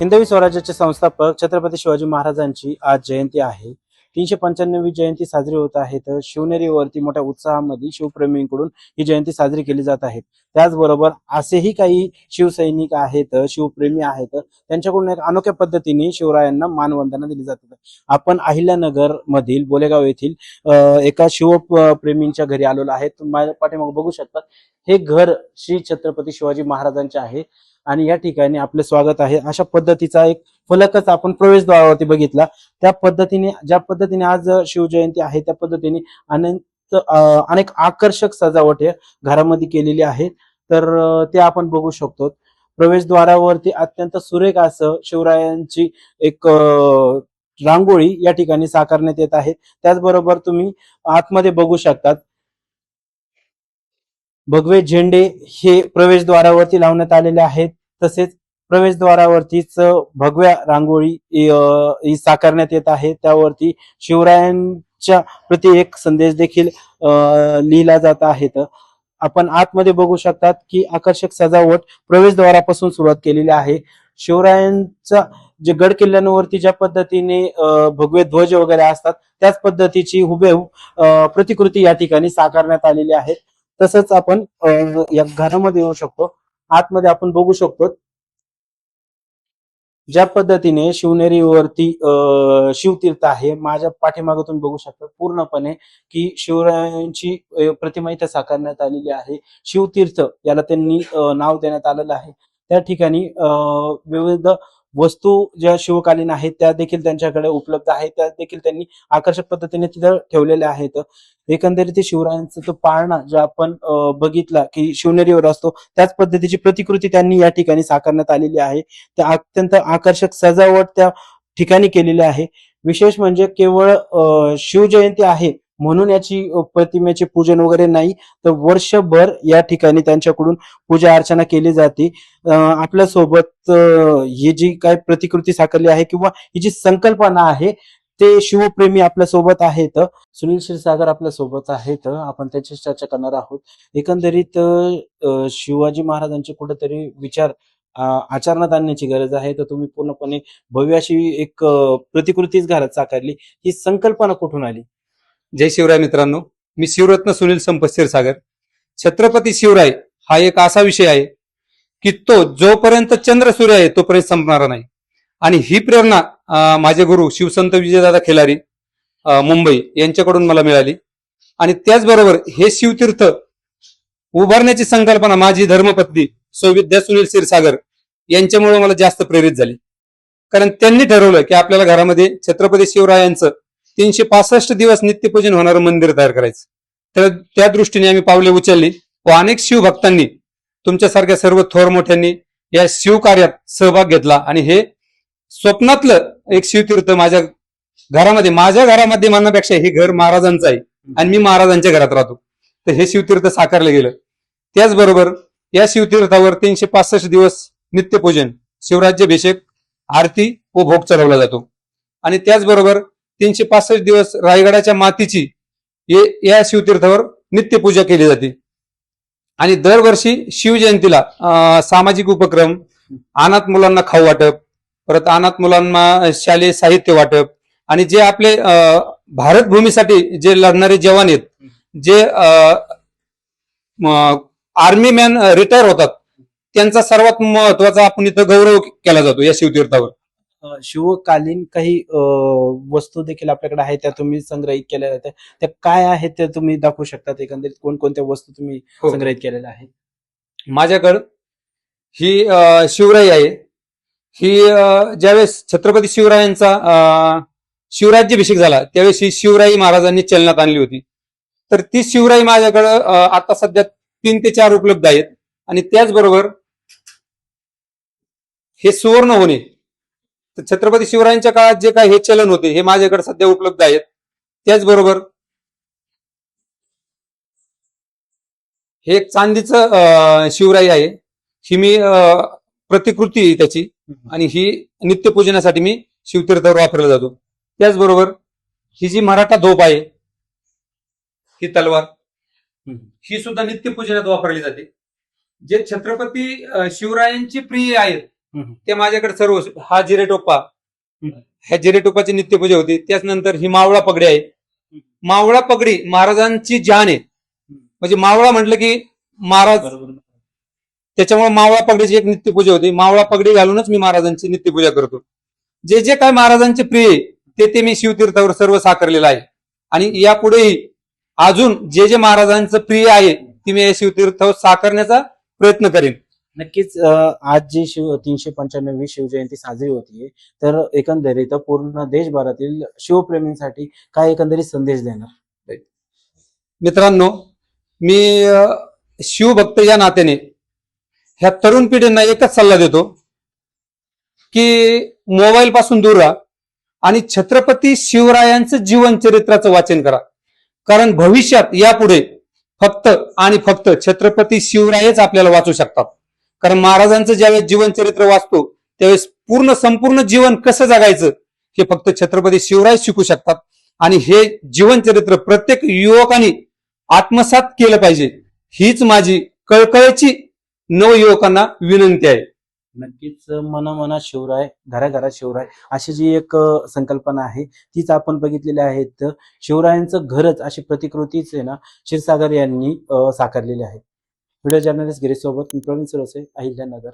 हिंदवी स्वराज्याचे संस्थापक छत्रपती शिवाजी महाराजांची आज जयंती आहे. तीनशे पंच्याण्णवी जयंती साजरी होत आहे. तर शिवनेरीवरती मोठ्या उत्साहामध्ये शिवप्रेमींकडून ही जयंती साजरी केली जात आहे. त्याचबरोबर असेही काही शिवसैनिक आहेत शिवप्रेमी आहेत त्यांच्याकडून एक अनोख्या पद्धतीने शिवरायांना मानवंदना दिली जाते आपण अहिल्यानगर मधील बोलेगाव येथील अं, एका शिवप्रेमींच्या घरी आलेलो आहे. पाठीमाग बघू शकता. हे घर श्री छत्रपती शिवाजी महाराजांचे आहे. आणि या ठिकाणी आपले स्वागत आहे. अशा पद्धतीचा एक फलकच आपण प्रवेशद्वारावरती बघितला. त्या पद्धतीने ज्या पद्धतीने आज शिवजयंती आहे त्या पद्धतीने अनंत अनेक आकर्षक सजावट घरामध्ये केलेली आहे. तर ते आपण बघू शकतो. प्रवेशद्वारावरती अत्यंत सुरेख असं शिवरायांची एक रांगोळी या ठिकाणी साकारण्यात येत आहे. त्याचबरोबर तुम्ही आतमध्ये बघू शकतात. भगवे झेंडे हे प्रवेशद्वारावरती लावण्यात आलेले आहेत. तसेच प्रवेशद्वारावरतीच भगव्या रांगोळी ही साकारण्यात येत आहे. त्यावरती शिवरायांच्या प्रति एक संदेश देखील लिहिला जात आहे. आपण आतमध्ये बघू शकतात की आकर्षक सजावट प्रवेशद्वारापासून सुरुवात केलेली आहे. शिवरायांचा जे गड किल्ल्यांवरती ज्या पद्धतीने भगवे ध्वज वगैरे असतात त्याच पद्धतीची हुबेहूब प्रतिकृती या ठिकाणी साकारण्यात आलेली आहे. तसंच आपण या घरामध्ये येऊ शकतो. आतमध्ये आपण बघू शकतो. ज्या पद्धतीने शिवनेरीवरती शिवतीर्थ आहे माझ्या पाठीमागे तुम्ही बघू शकता पूर्णपणे की शिवरायांची प्रतिमा इथे साकारण्यात आलेली आहे. शिवतीर्थ याला त्यांनी नाव देण्यात आलेलं आहे. त्या ठिकाणी अ विविध वस्तू ज्या शिवकालीन आहेत त्या देखील त्यांच्याकडे उपलब्ध आहेत. त्या देखील त्यांनी आकर्षक पद्धतीने तिथं ठेवलेल्या आहेत. एकंदरीत शिवरायांचा तो पाळणा जो आपण बघितला की शिवनेरीवर असतो त्याच पद्धतीची प्रतिकृती त्यांनी या ठिकाणी साकारण्यात आलेली आहे. त्या अत्यंत आकर्षक सजावट त्या ठिकाणी केलेली आहे. विशेष म्हणजे केवळ शिवजयंती आहे म्हणून याची प्रतिमेचे पूजन वगैरे नाही तर वर्षभर या ठिकाणी त्यांच्याकडून पूजा अर्चना केली जाते. आपल्यासोबत ही जी काय प्रतिकृती साकारली आहे किंवा ही जी संकल्पना आहे ते शिवप्रेमी आपल्यासोबत आहेत. सुनील क्षीरसागर आपल्यासोबत आहेत. आपण त्याची चर्चा करणार आहोत. एकंदरीत शिवाजी महाराजांचे कुठेतरी विचार आचरणात आणण्याची गरज आहे. तर तुम्ही पूर्णपणे भव्य अशी एक प्रतिकृतीच घरात साकारली. ही संकल्पना कुठून आली? जय शिवराय मित्रांनो. मी शिवरत्न सुनील संपस्थिर सागर. छत्रपती शिवराय हा एक असा विषय आहे की तो जोपर्यंत चंद्र सूर्य आहे तोपर्यंत संपणार नाही. आणि ही प्रेरणा माझे गुरु शिवसंत विजयदादा खिलारी मुंबई यांच्याकडून मला मिळाली. आणि त्याचबरोबर हे शिवतीर्थ उभारण्याची संकल्पना माझी धर्मपत्नी सौविद्या सुनील क्षीरसागर यांच्यामुळे मला जास्त प्रेरित झाली. कारण त्यांनी ठरवलं की आपल्याला घरामध्ये छत्रपती शिवरायांचं तीनशे पासष्ट दिवस नित्यपूजन होणारं मंदिर तयार करायचं. तर त्या दृष्टीने आम्ही पावले उचलली व अनेक शिवभक्तांनी तुमच्यासारख्या सर्व थोर मोठ्यांनी या शिवकार्यात सहभाग घेतला. आणि हे स्वप्नातलं एक शिवतीर्थ माझ्या घरामध्ये माझ्या घरामध्ये म्हणण्यापेक्षा हे घर महाराजांचं आहे आणि मी महाराजांच्या घरात राहतो. तर हे शिवतीर्थ साकारलं गेलं. त्याचबरोबर या शिवतीर्थावर तीनशे पासष्ट दिवस नित्यपूजन शिवराज्याभिषेक आरती व भोग चढवला जातो. आणि त्याचबरोबर तीनशे पासष्ट दिवस रायगडाच्या मातीची या शिवतीर्थावर नित्यपूजा केली जाते. आणि दरवर्षी शिवजयंतीला सामाजिक उपक्रम अनाथ मुलांना खाऊ वाटप परत अनाथ मुलांना शालेय साहित्य वाटप आणि जे आपले भारत भूमीसाठी जे लढणारे जवान आहेत जे आर्मी मॅन रिटायर होतात त्यांचा सर्वात महत्त्वाचा आपण इथं गौरव केला जातो या शिवतीर्थावर. शिवकालीन काही वस्तू देखील आपल्याकडे आहेत त्या तुम्ही संग्रहित केलेल्या आहेत त्या काय आहेत त्या तुम्ही दाखवू शकतात एकंदरीत? कोणकोणत्या वस्तू तुम्ही हो. संग्रहित केलेल्या आहेत? माझ्याकडं ही अं, शिवराई आहे. ही अं, ज्यावेळेस छत्रपती शिवरायांचा अं, शिवराज्याभिषेक झाला त्यावेळेस ही शिवराई महाराजांनी चलनात आणली होती. तर ती शिवराई माझ्याकडं अं, आता सध्या तीन ते चार उपलब्ध आहेत. आणि त्याचबरोबर हे सुवर्ण होणे तर छत्रपती शिवरायांच्या काळात जे काही हे चलन होते हे माझ्याकडे सध्या उपलब्ध आहेत. त्याचबरोबर हे एक चांदीचं शिवराई आहे. ही मी प्रतिकृती आहे त्याची. आणि ही नित्यपूजनासाठी मी शिवतीर्थावर वापरला जातो. त्याचबरोबर ही जी मराठा धोप आहे ही तलवार ही सुद्धा नित्यपूजनात वापरली जाते. जे छत्रपती शिवरायांची प्रिय आहेत ते माझ्याकडे सर्व हा जिरेटोपा. ह्या जिरेटोपाची नित्यपूजा होती. त्याचनंतर ही मावळा पगडी आहे. मावळा पगडी महाराजांची जान आहे. म्हणजे मावळा म्हटलं की महाराज त्याच्यामुळे मावळा पगडीची एक नित्यपूजा होती. मावळा पगडी घालूनच मी महाराजांची नित्यपूजा करतो. जे जे काय महाराजांचे प्रिय ते ते मी शिवतीर्थावर सर्व साकारलेलं आहे. आणि यापुढेही अजून जे जे महाराजांचं प्रिय आहे ते मी या शिवतीर्थावर साकारण्याचा प्रयत्न करेन. नक्कीच आज जी शिव तीनशे पंच्याण्णवी शिवजयंती साजरी होतीये तर एकंदरीत पूर्ण देशभरातील शिवप्रेमींसाठी काय एकंदरीत संदेश देणार? मित्रांनो मी शिवभक्त या नात्याने ह्या तरुण पिढींना एकच सल्ला देतो की मोबाईल पासून दूर राहा आणि छत्रपती शिवरायांचं जीवन चरित्राचं वाचन करा. कारण भविष्यात यापुढे फक्त आणि फक्त छत्रपती शिवरायच आपल्याला वाचू शकतात. कारण महाराजांचं ज्यावेळेस जीवनचरित्र वाचतो त्यावेळेस पूर्ण संपूर्ण जीवन कसं जगायचं हे फक्त छत्रपती शिवराय शिकू शकतात. आणि हे जीवनचरित्र प्रत्येक युवकांनी आत्मसात केलं पाहिजे. हीच माझी कळकळीची नवयुवकांना विनंती आहे. नक्कीच मनामना शिवराय घराघरात शिवराय अशी जी एक संकल्पना आहे तीच आपण बघितलेली आहे तर शिवरायांचं घरच अशी प्रतिकृतीच आहे ना क्षीरसागर यांनी साकारलेली आहे. व्हिडिओ जर्नलिस्ट गिरीशसोबत मी प्रवीण सुरसे अहिल्यानगर